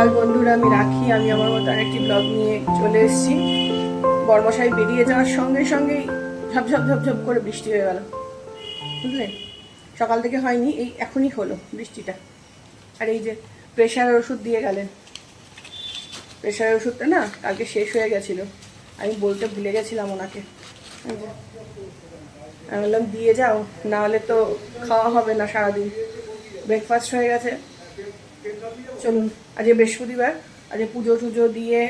সকাল বন্ধুরা, আমি রাখি। আমি আমার মতো আরেকটি ব্লগ নিয়ে চলে এসেছি। বর্মশাই বেরিয়ে যাওয়ার সঙ্গে সঙ্গেই ঝপ ঝপ ঝপ ঝপ করে বৃষ্টি হয়ে গেল। বুঝলে? সকাল থেকে হয়নি, এই এখনই হলো বৃষ্টিটা। আর এই যে প্রেশারের ওষুধ দিয়ে গেলেন। প্রেশারের ওষুধটা না কালকে শেষ হয়ে গেছিল। আমি বলতে ভুলে গেছিলাম ওনাকে। আমি বললাম, দিয়ে যাও না হলে তো খাওয়া হবে না সারাদিন। ব্রেকফাস্ট হয়ে গেছে। চলুন। আজকে বৃহস্পতিবার আজকে পুজো টুজো দিয়ে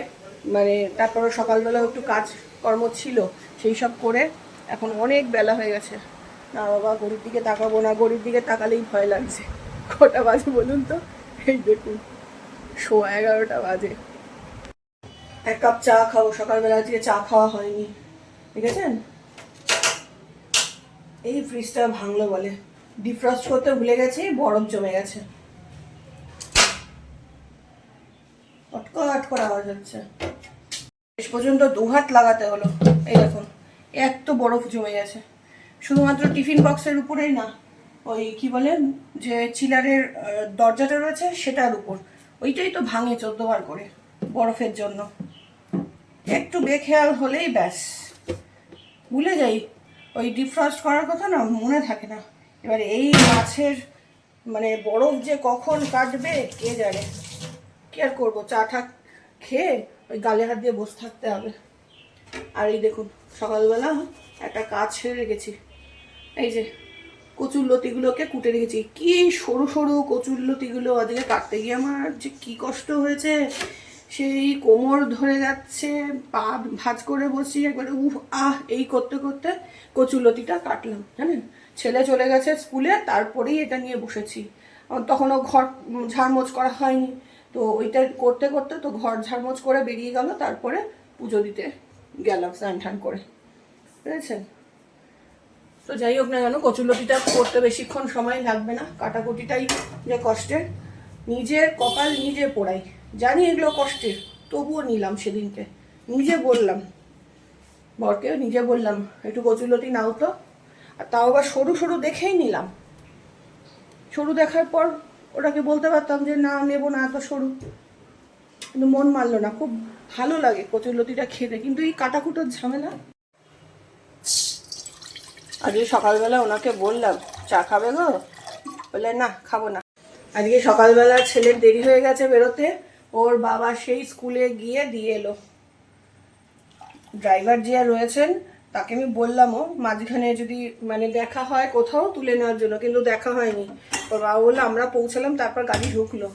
মানে তারপরে সকালবেলাও একটু কাজ কর্ম ছিল, সেই সব করে এখন অনেক বেলা হয়ে গেছে। না, বাবা গরিব দিকে তাকাবো না গরিব দিকে তাকালেই ভয় লাগছে। কটা বাজে বলুন তো? এই দেখুন, সোয়া এগারোটা বাজে। এক কাপ চা খাব, সকালবেলা আজকে চা খাওয়া হয়নি। ঠিক আছে এই ফ্রিজটা ভাঙলো বলে। ডিফ্রস্ট করতে ভুলে গেছি, বরফ জমে গেছে। আওয়াজ হচ্ছে শেষ পর্যন্ত দু হাত লাগাতে হলো। এই দেখুন, এত বরফ জমে গেছে। শুধুমাত্র টিফিন বক্সের উপরেই না, ওই কি বলে, যে চিলারের দরজাটা রয়েছে সেটার উপর। ওইটাই তো ভাঙে চোদ্দ বার করে বরফের জন্য। একটু বেখেয়াল হলেই ব্যাস। ভুলে যাই, ওই ডিফ্রস্ট করার কথা না মনে থাকে না। এবার এই মাছের মানে বরফ যে কখন কাটবে, কে জানে। কি আর করব, চা টা খেয়ে ওই গালে হাত দিয়ে বসে থাকতে হবে। আর এই দেখুন সকালবেলা একটা কাজ ছেড়ে রেখেছি। এই যে কচুর লতিগুলোকে কুটে রেখেছি। কি সরু সরু কচুর লতিগুলো আজকে কাটতে গিয়ে আমার যে কি কষ্ট হয়েছে। সেই কোমর ধরে যাচ্ছে পা ভাজ করে বসি একবারে উফ আহ এই করতে করতে কচুর লতিটা কাটলাম জানেন? ছেলে চলে গেছে স্কুলে তারপরেই এটা নিয়ে বসেছি। তখনও ঘর উম, ঝাড়মোছ করা হয়নি। তো ওইটা করতে করতে তো ঘর ঝাড়মোছ করে বেরিয়ে গেল, তারপরে পুজো দিতে গেলাম, স্নান টান করে। বুঝেছেন? তো যাই হোক না কেন কচুলতিটা করতে বেশিক্ষণ সময় লাগবে না, কাটাকুটিটাই যে কষ্টের, নিজের কপাল নিজে পোড়াই। জানি এগুলো কষ্টের, তবুও নিলাম সেদিনকে। নিজে বললাম, বরকেও নিজে বললাম, একটু কচুলতি নাও তো। আর তাও আবার সরু সরু দেখেই নিলাম। সরু দেখার পর ওটাকে বলতে পারতাম যে, না, নেব না, এত সরু। কিন্তু মন মানলো না। খুব ভালো লাগে কচুলতিটা খেতে, কিন্তু এই কাটাকুটোর ঝামেলা। আজকে সকালবেলা ওনাকে বললাম, চা খাবে গো? বললে, না, খাব না। আজকে সকালবেলা ছেলের দেরি হয়ে গেছে বেরোতে, ওর বাবা সেই স্কুলে গিয়ে দিয়ে এলো। ড্রাইভার যে রয়েছেন তাকে আমি বললামও, মাঝখানে যদি মানে দেখা হয় কোথাও তুলে নেওয়ার জন্য, কিন্তু দেখা হয়নি। ওর বাবা বলল আমরা পৌঁছালাম, তারপর গাড়ি ঢুকলো।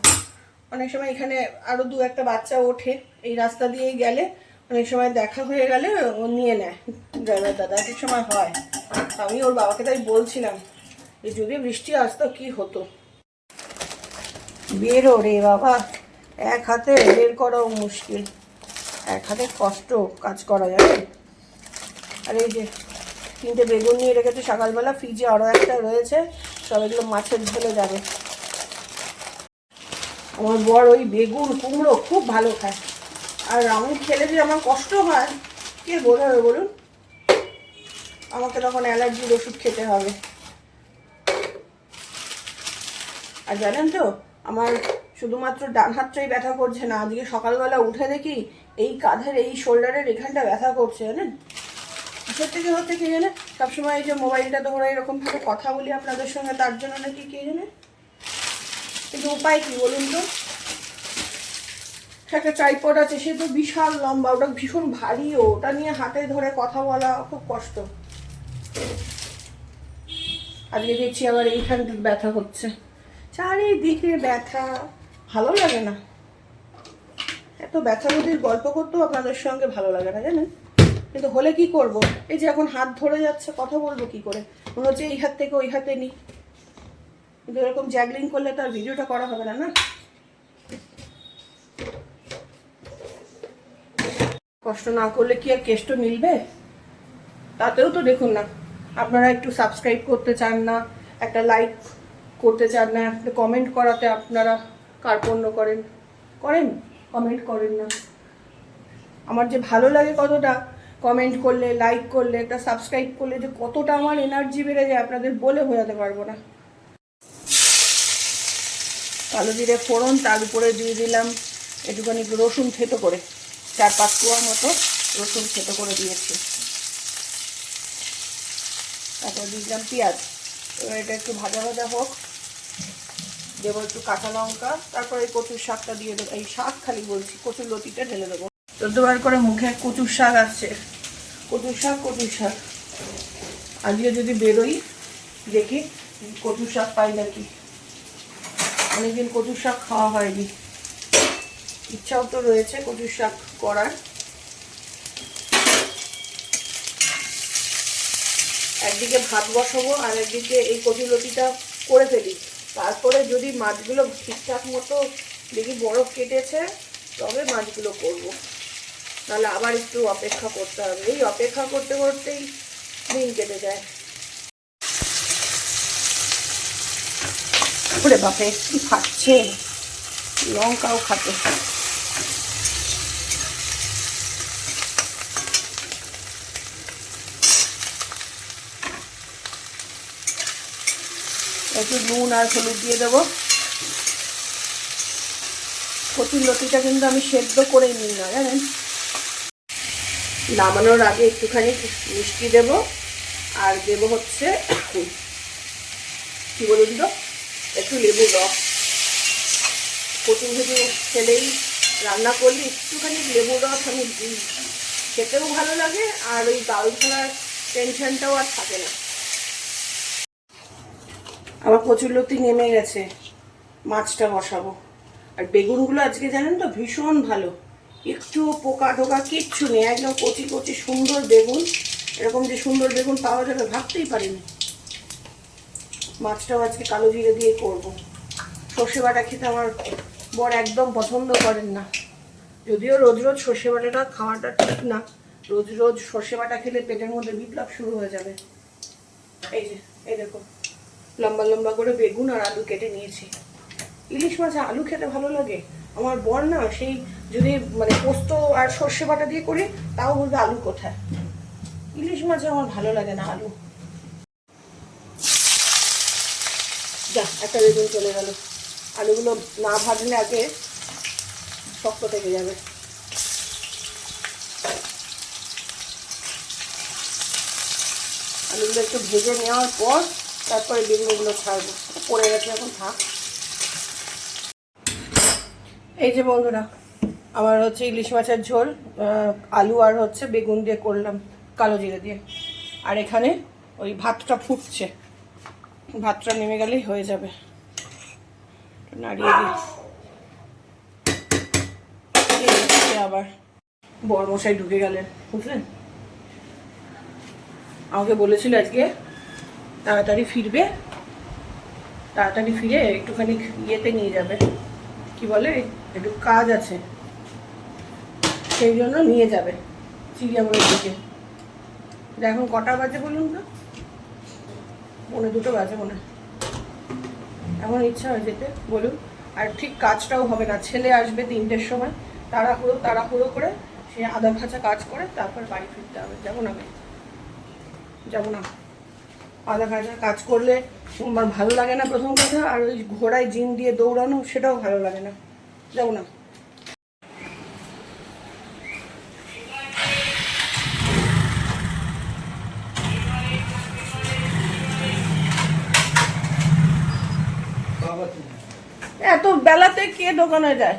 অনেক সময় এখানে আরও দু একটা বাচ্চা ওঠে, এই রাস্তা দিয়েই গেলে। অনেক সময় দেখা হয়ে গেলে ও নিয়ে নেয়, ড্রাইভার দাদা এক সময় হয়। আমি ওর বাবাকে তাই বলছিলাম যে, যদি বৃষ্টি আসতো, কি হতো? বেরো রে বাবা, এক হাতে বের করাও মুশকিল। এক হাতে কষ্ট কাজ করা যাবে। আর এই যে তিনটে বেগুন নিয়ে রেখেছে, সকালবেলা ফ্রিজে আরও একটা রয়েছে, সব এগুলো মাছের ঝোলে যাবে। আমার বর ওই বেগুন, কুমড়ো খুব ভালো খায়। আর আমি খেলে যে আমার কষ্ট হয়, কে বোঝাবে বলুন? আমাকে তখন অ্যালার্জির ওষুধ খেতে হবে। আর জানেন তো, আমার শুধুমাত্র ডান হাতটাই ব্যথা করছে না, আজকে সকালবেলা উঠে দেখি এই কাঁধের, এই শোল্ডারের এখানটা ব্যথা করছে, জানেন? কিসের থেকে হচ্ছে কে জানে সবসময় এই যে মোবাইলটা ধরে এরকম ভাবে কথা বলি আপনাদের সঙ্গে, তার জন্য নাকি কে জানে? কিন্তু উপায় কি বলুন তো? একটা ট্রাইপড আছে, সে তো বিশাল লম্বা, ওটা ভীষণ ভারীও ওটা নিয়ে হাতে ধরে কথা বলা খুব কষ্ট। আজকে দেখছি আবার এইখানটা ব্যথা হচ্ছে। চারিদিকে ব্যথা, ভালো লাগে না। এত ব্যথা গল্প করতেও আপনাদের সঙ্গে ভালো লাগে না, জানেন? কিন্তু হলে কি করব? এই যে এখন হাত ধরে যাচ্ছে, কথা বলব কি করে? মনে হচ্ছে এই হাত থেকে ওই হাতে নিই কিন্তু এরকম জ্যাগলিং করলে তার ভিডিওটা করা হবে না না? কষ্ট না করলে কি আর কেষ্ট মিলবে? তাতেও তো দেখুন না। আপনারা একটু সাবস্ক্রাইব করতে চান না, একটা লাইক করতে চান না, একটা কমেন্ট করাতে আপনারা কার্পণ্য করেন। করেন কমেন্ট করেন না। আমার যে ভালো লাগে কতটা কমেন্ট করলে লাইক করলে, একটা সাবস্ক্রাইব করলে যে কতটা আমার এনার্জি বেড়ে যায় আপনাদের বলে বোঝাতে পারব না। কালো জিরে ফোড়ন, তার উপরে দিয়ে দিলাম একটুখানি রসুন থেতো করে। চার পাঁচ কোয়ার মতো রসুন থেতো করে দিয়েছি। তারপর দিলাম পেঁয়াজ। এবার এটা একটু ভাজা ভাজা হোক। দেবো একটু কাঁচা লঙ্কা, তারপর কচুর শাকটা দিয়ে দেবো। এই শাক খালি বলছি, কচুর লতিটা ঢেলে দেবো। চোদ্দবার করে মুখে কচুর শাক আসছে। কচুর শাক কচুর শাক। আজকে যদি বেরোই, দেখি কচুর শাক পাই নাকি। অনেকদিন কচুর শাক খাওয়া হয়নি। ইচ্ছাও তো রয়েছে কচুর শাক করার। একদিকে ভাত বসাবো আর একদিকে এই কচুর লতিটা করে ফেলি। তারপরে যদি মাছগুলো ঠিকঠাক মতো দেখি বরফ কেটেছে, তবে মাছগুলো করব। নাহলে আবার একটু অপেক্ষা করতে হবে। এই অপেক্ষা করতে করতেই দিন কেটে যায়। ওরে বাপে কি ফাটছে লঙ্কাও খাতে একটু নুন আর হলুদ দিয়ে দেবো। কচুর লতিটা কিন্তু আমি সেদ্ধ করে নিই না, জানেন? নামানোর আগে একটুখানি মিষ্টি দেব, আর দেব হচ্ছে, কি বলুন তো, একটু লেবুর রস। কচুর ভেজে খেলেই রান্না করলে একটুখানি লেবুর রস আমি খেতেও ভালো লাগে, আর ওই ডাল ফেলার টেনশনটাও আর থাকে না। আমার লতি নেমে গেছে, মাছটা বসাবো। আর বেগুনগুলো আজকে জানেন তো ভীষণ ভালো। একটু পোকা টোকা কিচ্ছু নেই, একদম কচি কচি সুন্দর বেগুন। এরকম যে সুন্দর বেগুন পাওয়া যাবে ভাবতেই পারিনি। মাছটাও আজকে কালো জিরে দিয়ে করব। সর্ষে বাটা খেতে আমার বর একদম পছন্দ করেন না। যদিও রোজ রোজ সর্ষে বাটাটা খাওয়াটা ঠিক না। রোজ রোজ সর্ষে বাটা খেলে পেটের মধ্যে বিপ্লব শুরু হয়ে যাবে। এই যে, এই দেখো, লম্বা লম্বা করে বেগুন আর আলু কেটে নিয়েছি। ইলিশ মাছে আলু খেতে ভালো লাগে? আমার বর না সেই যদি মানে পোস্ত আর সর্ষে বাটা দিয়ে করি, তাও বলবে আলু কোথায়? ইলিশ মাছে আমার ভালো লাগে না, আলু। যা, একটা বেগুন চলে গেল। আলুগুলো না ভাজলে আগে শক্ত থেকে যাবে। আলুগুলো একটু ভেজে নেওয়ার পর তারপরে বেগুনগুলো ছাড়বো। পড়ে গেছে এখন, থাক। এই যে বন্ধুরা, আমার হচ্ছে ইলিশ মাছের ঝোল আলু আর হচ্ছে বেগুন দিয়ে করলাম কালো জিরে দিয়ে। আর এখানে ওই ভাতটা ফুটছে, ভাতটা নেমে গেলেই হয়ে যাবে। নাড়িয়ে দিই। আবার বরমশাই ঢুকে গেলেন, বুঝলেন? আমাকে বলেছিল আজকে তাড়াতাড়ি ফিরবে, তাড়াতাড়ি ফিরে একটুখানি ইয়েতে নিয়ে যাবে। কি বলে? একটু কাজ আছে। সেই জন্য নিয়ে যাবে চিড়িয়ামোড়ের দিকে। এখন কটা বাজে বলুন তো? পৌনে দুটো বাজে মনে। এখন ইচ্ছা হয় যেতে, বলুন। আর ঠিক কাজটাও হবে না। ছেলে আসবে তিনটের সময়, তাড়াহুড়ো তাড়াহুড়ো করে সে আধা ভাজা কাজ করে, তারপর বাড়ি ফিরতে হবে। যাব না যাব না। আধা ভাজা কাজ করলে আমার ভালো লাগে না প্রথম কথা, আর ওই ঘোড়ায় জিম দিয়ে দৌড়ানো, সেটাও ভালো লাগে না। যাব না। এত বেলাতে কে দোকানে যায়?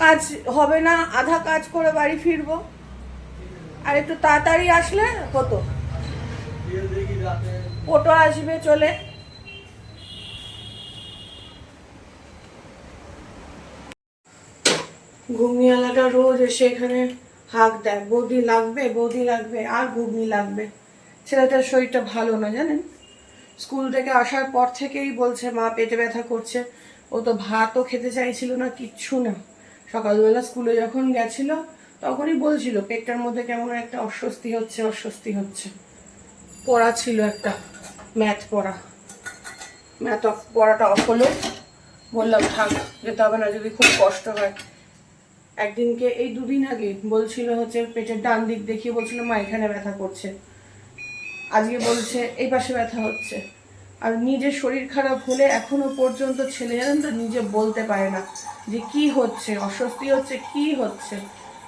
কাজ হবে না, আধা কাজ করে বাড়ি ফিরবো। আর একটু তাড়াতাড়ি আসলে হতো ওটো আসবে, চলে। ঘুগনিওয়ালাটা রোজ এসে এখানে হাঁক দেয়, বৌদি লাগবে বৌদি লাগবে, আর ঘুগনি লাগবে। ছেলেটার শরীরটা ভালো না, জানেন? স্কুল থেকে আসার পর থেকেই বলছে, মা পেটে ব্যথা করছে, ও তো ভাতও খেতে চাইছিল না, কিচ্ছু না। সকালবেলা স্কুলে যখন গেছিল, তখনই বলছিল, পেটটার মধ্যে কেমন একটা অস্বস্তি হচ্ছে অস্বস্তি হচ্ছে। পড়া ছিল একটা ম্যাথ পড়া। ম্যাথ অফ পড়াটা অফ হলো। বললাম, থাক, যেতে হবে না, যদি খুব কষ্ট হয়। একদিনকে, এই দুদিন আগে বলছিল হচ্ছে, পেটের ডান দিক দেখিয়ে বলছিল, মা, এখানে ব্যথা করছে। আজকে বলছে, এই পাশে ব্যথা হচ্ছে। আর নিজের শরীর খারাপ হলে এখনও পর্যন্ত ছেলে জানেন তো, নিজে বলতে পারে না যে কি হচ্ছে, অস্বস্তি হচ্ছে, কি হচ্ছে।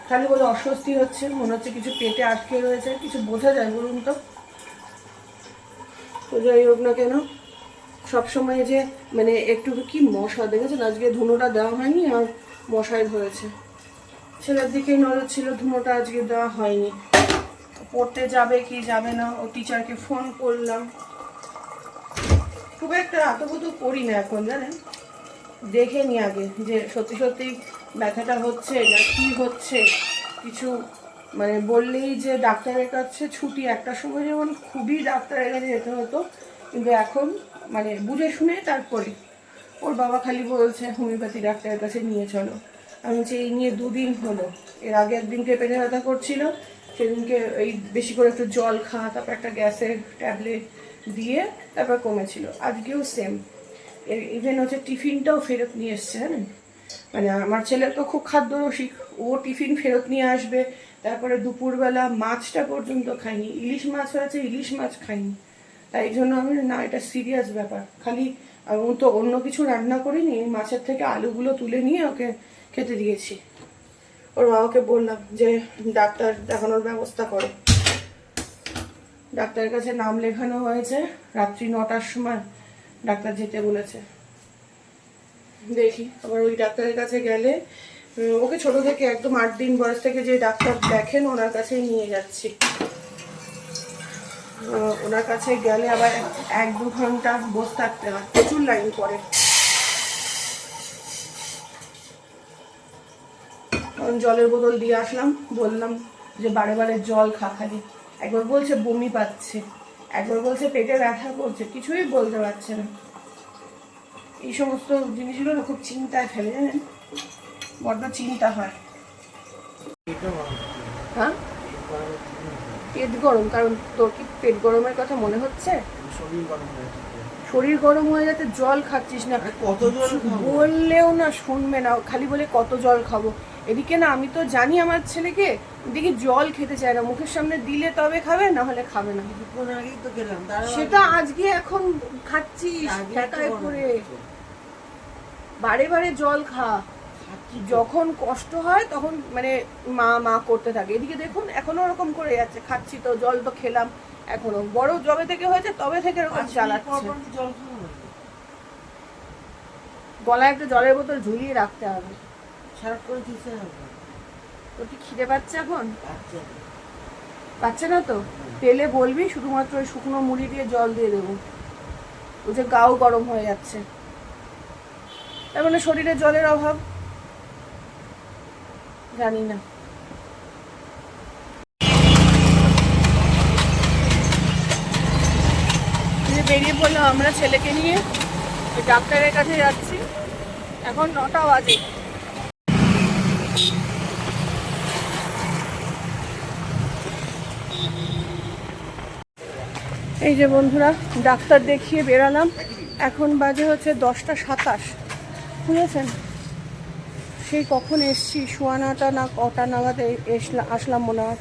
খালি বলে, অস্বস্তি হচ্ছে, মনে হচ্ছে কিছু পেটে আটকে রয়েছে, কিছু বোঝা যায় বলুন তো? তো যাই হোক না কেন সবসময় যে মানে একটু কি মশা, দেখেছেন? আজকে ধুনোটা দেওয়া হয়নি আর মশাই ধরেছে। ছেলের দিকেই নজর ছিল, ধুনোটা আজকে দেওয়া হয়নি। পড়তে যাবে কি যাবে না, ও টিচারকে ফোন করলাম। খুব একটা আতপুতু করি না এখন, জানেন? দেখে নি আগে যে সত্যি সত্যি ব্যথাটা হচ্ছে না কি হচ্ছে, কিছু মানে বললেই যে ডাক্তারের কাছে ছুটি, একটা সময় যেমন খুবই ডাক্তারের কাছে যেতে হতো, কিন্তু এখন মানে বুঝে শুনে তারপরে। ওর বাবা খালি বলছে, হোমিওপ্যাথি ডাক্তারের কাছে নিয়ে চলো। আমি বলছি, এই নিয়ে দুদিন হলো। এর আগে একদিনকে পেটে ব্যথা করছিল, সেদিনকে এই বেশি করে একটু জল খা, তারপর একটা গ্যাসের ট্যাবলেট দিয়ে তারপর কমেছিল। আজকেও সেম এর ইভেন হচ্ছে টিফিনটাও ফেরত নিয়ে এসছে, জানেন? মানে আমার ছেলের তো খুব খাদ্য রসিক ও টিফিন ফেরত নিয়ে আসবে, তারপরে দুপুরবেলা মাছটা পর্যন্ত খাইনি, ইলিশ মাছ হয়েছে, ইলিশ মাছ খাইনি। তাই জন্য আমি, না, এটা সিরিয়াস ব্যাপার। খালি আমি তো অন্য কিছু রান্না করিনি মাছের থেকে আলুগুলো তুলে নিয়ে ওকে খেতে দিয়েছি। ওর বাবাকে বললাম যে, ডাক্তার দেখানোর ব্যবস্থা করো। ডাক্তারের কাছে নাম লেখানো হয়েছে, রাত্রি নটার সময় ডাক্তার যেতে বলেছে। দেখি, আবার ওই ডাক্তারের কাছে গেলে ওকে ছোট থেকে একদম আট দিন বয়স থেকে যে ডাক্তার দেখেন, ওনার কাছেই নিয়ে যাচ্ছি। ওনার কাছে গেলে আবার এক দু ঘণ্টা বসে থাকতে হয়, প্রচুর লাইন পড়ে। জলের বোতল দিয়ে আসলাম, বললাম যে বারে বারে জল খা খালি। একবার বলছে বমি পাচ্ছে, একবার বলছে পেটে ব্যথা করছে, কিছুই বলতে পারছে না। এই সমস্ত জিনিসগুলো খুব চিন্তায় ফেলে জানেন? বড্ড চিন্তা হয়। হ্যাঁ? পেট গরম কারণ তোর কি পেট গরমের কথা মনে হচ্ছে? শরীর গরম হয়ে। শরীর গরম হয়ে যাতে জল খাচ্ছিস না। কত জল বললেও না শুনবে না খালি বলে কত জল খাব। এদিকে না আমি তো জানি আমার ছেলেকে দেখি জল খেতে চায় না মুখের সামনে দিলে তবে খাবে না হলে খাবে না। সেটা আজকে এখন খাচ্ছিস গরম করে বারে বারে জল খা। যখন কষ্ট হয় তখন মানে মা মা করতে থাকে। এদিকে দেখুন এখনও ওরকম করে যাচ্ছে খাচ্ছি তো জল তো খেলাম। এখনও। বড় জবে থেকে হয়েছে তবে থেকে এরকম চালাচ্ছে। গলায় একটা জলের বোতল ঝুলিয়ে রাখতে হবে। সারাট করে দিতে হবে তোর কি খিদে পাচ্ছে এখন? পাচ্ছে না। তো? পেলে বলবি শুধুমাত্র ওই শুকনো মুড়ি দিয়ে জল দিয়ে দেবো। ও যে গাও গরম হয়ে যাচ্ছে। তার মানে শরীরে জলের অভাব? জানি না এই যে বেরিয়ে পড়লাম আমরা ছেলেকে নিয়ে। ডাক্তারের কাছে যাচ্ছি। এখন নটা বাজে। এই যে বন্ধুরা, ডাক্তার দেখিয়ে বেরালাম। এখন বাজে হচ্ছে দশটা সাতাশ। বুঝেছেন? সেই কখন এসছি? সোয়ানাটা না কটা নাগাদ এ- এসলা আসলাম মনে হয়।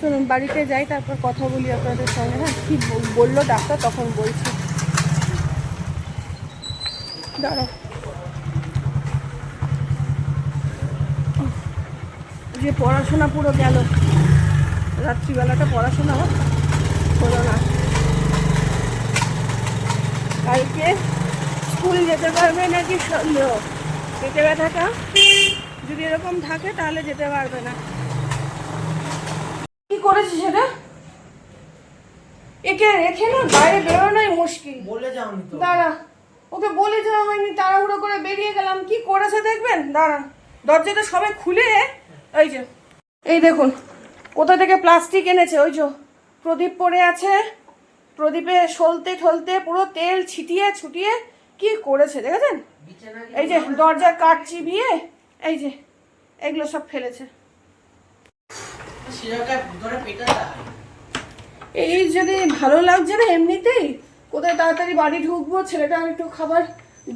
চলুন, বাড়িতে যাই, তারপর কথা বলি আপনাদের সঙ্গে। হ্যাঁ কী বল- বলল ডাক্তার, তখন বলছি। দাঁড়াও। যে পড়াশোনা পুরো গেল। রাত্রিবেলাটা পড়াশোনা হলো না। কালকে স্কুল যেতে পারবে নাকি সন্দেহ? পেটে ব্যথাটা যদি এরকম থাকে, তাহলে যেতে পারবে না। করেছে সেটা একে রেখে না বাইরে বেরোনোই মুশকিল। বলে যাওনি তো। দাঁড়া ওকে বলে যাওয়া হয়নি তাড়াহুড়ো করে বেরিয়ে গেলাম। কি করেছে দেখবেন? দাঁড়া দরজাটা সবে খুলে এই যে এই দেখুন কোথা থেকে প্লাস্টিক এনেছে ওই যে প্রদীপ পড়ে আছে। প্রদীপে সলতে ঠলতে পুরো তেল ছিটিয়ে ছুটিয়ে কি করেছে দেখেছেন? এই যে দরজার কাঠ চিবিয়ে এই যে এগুলো সব ফেলেছে। এই যদি ভালো লাগছে না এমনিতেই, কোথায় তাড়াতাড়ি বাড়ি ঢুকবো ছেলেটা একটু খাবার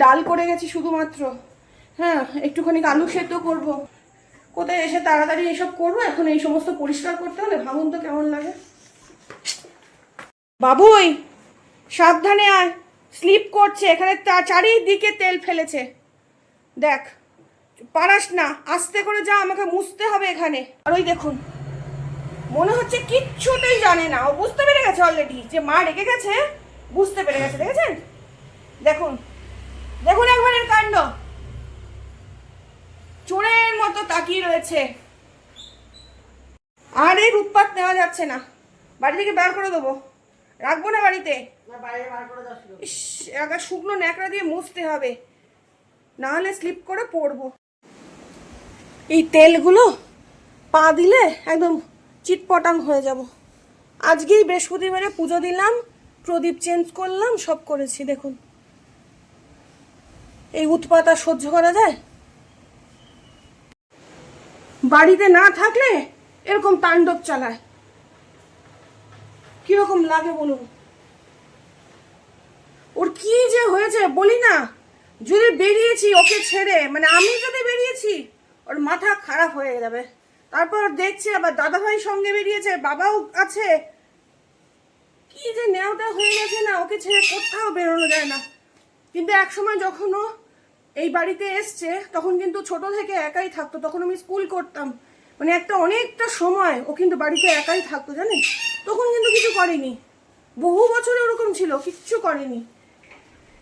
ডাল করে গেছি শুধুমাত্র। হ্যাঁ একটুখানি আলু সেদ্ধ করব। কোথায় এসে তাড়াতাড়ি এসব করব? এখন এই সমস্ত পরিষ্কার করতে হলে ভাবুন তো কেমন লাগে। বাবুই, সাবধানে আয়। স্লিপ করছে, এখানে চারিদিকে তেল ফেলেছে। দেখ, পারাস না, আস্তে করে যা, আমাকে মুছতে হবে এখানে। আর ওই দেখুন মনে হচ্ছে কিচ্ছুতেই জানে না। ও বুঝতে পেরে গেছে অলরেডি যে মা রেগে গেছে। বুঝতে পেরে গেছে দেখেছেন? দেখুন দেখুন একবার এর কাণ্ড। চোরের মতো তাকিয়ে রয়েছে। আর এর উৎপাত নেওয়া যাচ্ছে না। বাড়ি থেকে বার করে দেবো। রাখব না বাড়িতে? ইস একা শুকনো ন্যাকড়া দিয়ে মুছতে হবে। না হলে স্লিপ করে পড়ব। এই তেলগুলো পা দিলে একদম চিটপটাং হয়ে যাব। আজকেই বৃহস্পতিবারে পুজো দিলাম, প্রদীপ চেঞ্জ করলাম, সব করেছি, দেখুন। এই উৎপাত আর সহ্য করা যায়? বাড়িতে না থাকলে এরকম তাণ্ডব চালায়। কীরকম লাগে বলুন? ওর কি যে হয়েছে বলি না। যদি বেরিয়েছি ওকে ছেড়ে মানে আমি যদি বেরিয়েছি, ওর মাথা খারাপ হয়ে যাবে। তারপর দেখছি আবার দাদাভাই সঙ্গে বেরিয়েছে, বাবাও আছে। কি যে নেওয়াটা হয়ে গেছে না, ওকে ছেড়ে কোথাও বেরোনো যায় না। কিন্তু একসময় যখন ও এই বাড়িতে এসছে, তখন কিন্তু ছোট থেকে একাই থাকতো, তখন আমি স্কুল করতাম। মানে একটা অনেকটা সময় ও কিন্তু বাড়িতে একাই থাকতো, জানেন? তখন কিন্তু কিছু করেনি। বহু বছর ওরকম ছিল, কিচ্ছু করেনি।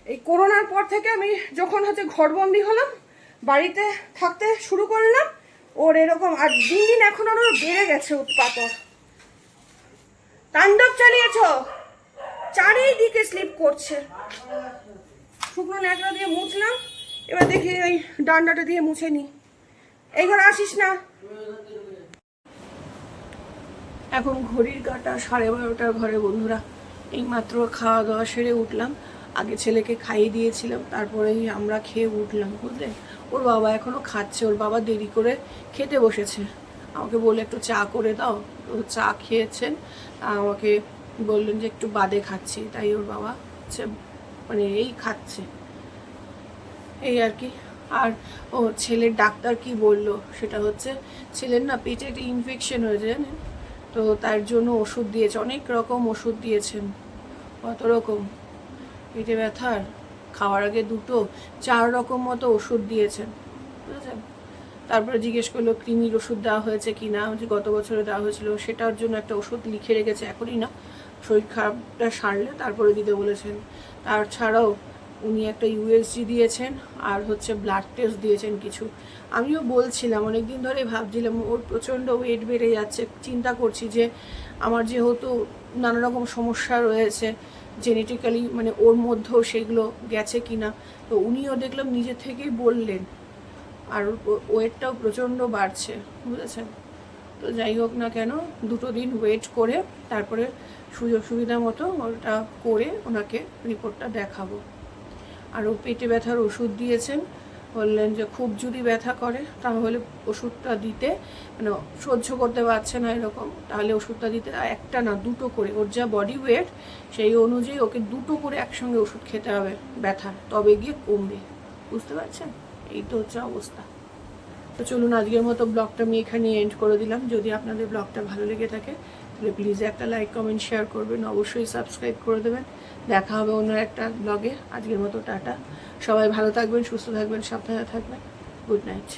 এই করোনার পর থেকে আমি যখন হচ্ছে ঘরবন্দি হলাম, বাড়িতে থাকতে শুরু করলাম ওর এরকম, আর দিন দিন এখন আরও বেড়ে গেছে উৎপাত। তাণ্ডব চালিয়েছ? চারিদিকে স্লিপ করছে। শুকনো ন্যাকড়া দিয়ে মুছলাম, এবার দেখি ওই ডান্ডাটা দিয়ে মুছে নি। এই ঘরে আসিস না। এখন ঘড়ির কাটা সাড়ে বারোটার ঘরে বন্ধুরা। এইমাত্র খাওয়া দাওয়া সেরে উঠলাম। আগে ছেলেকে খাইয়ে দিয়েছিলাম, তারপরেই আমরা খেয়ে উঠলাম, বুঝলে? ওর বাবা এখনও খাচ্ছে, ওর বাবা দেরি করে খেতে বসেছে। আমাকে বলে একটু চা করে দাও। তো চা খেয়েছেন, আমাকে বললেন যে, একটু বাদে খাচ্ছি। তাই ওর বাবা হচ্ছে মানে এই খাচ্ছে। এই আর কি। আর ও ছেলের ডাক্তার কি বলল? সেটা হচ্ছে, ছেলের না পেটে একটা ইনফেকশন হয়েছে তো তার জন্য ওষুধ দিয়েছে, অনেক রকম ওষুধ দিয়েছেন, কত রকম। পেটে ব্যথার খাওয়ার আগে দুটো, চার রকম মতো ওষুধ দিয়েছেন, বুঝেছেন? তারপরে জিজ্ঞেস করল, কৃমির ওষুধ দেওয়া হয়েছে কি না? যে গত বছরে দেওয়া হয়েছিল, সেটার জন্য একটা ওষুধ লিখে রেখেছে, এখনই না। শরীর খারাপটা সারলে তারপরে দিতে বলেছেন। তাছাড়াও উনি একটা ইউএসজি দিয়েছেন, আর হচ্ছে ব্লাড টেস্ট দিয়েছেন কিছু। আমিও বলছিলাম, অনেকদিন ধরে ভাবছিলাম, ওর প্রচণ্ড ওয়েট বেড়ে যাচ্ছে। চিন্তা করছি যে, আমার যেহেতু নানা রকম সমস্যা রয়েছে জেনেটিক্যালি মানে ওর মধ্যেও সেগুলো গেছে কি না তো উনিও দেখলাম নিজে থেকেই বললেন। আর ওয়েটটাও প্রচণ্ড বাড়ছে, বুঝেছেন? তো যাই হোক না কেন, দুটো দিন ওয়েট করে তারপরে সুযোগ সুবিধা মতো ওটা করে ওনাকে রিপোর্টটা দেখাবো। আর ও পেটে ব্যথার ওষুধ দিয়েছেন বললেন যে খুব যদি ব্যথা করে, তাহলে ওষুধটা দিতে মানে সহ্য করতে পারছে না এরকম, তাহলে ওষুধটা দিতে একটা না, দুটো করে। ওর যা বডি ওয়েট সেই অনুযায়ী ওকে দুটো করে একসঙ্গে ওষুধ খেতে হবে ব্যথা, তবে গিয়ে কমবে। বুঝতে পারছেন? এই তো হচ্ছে অবস্থা। তো চলুন আজকের মতো ব্লগটা আমি এখানে এন্ড করে দিলাম। যদি আপনাদের ব্লগটা ভালো লেগে থাকে তাহলে প্লিজ একটা লাইক কমেন্ট শেয়ার করবেন। অবশ্যই সাবস্ক্রাইব করে দেবেন। দেখা হবে অন্য একটা ব্লগে আজকের মতো টাটা। সবাই ভালো থাকবেন, সুস্থ থাকবেন, সাবধানে থাকবেন। Good night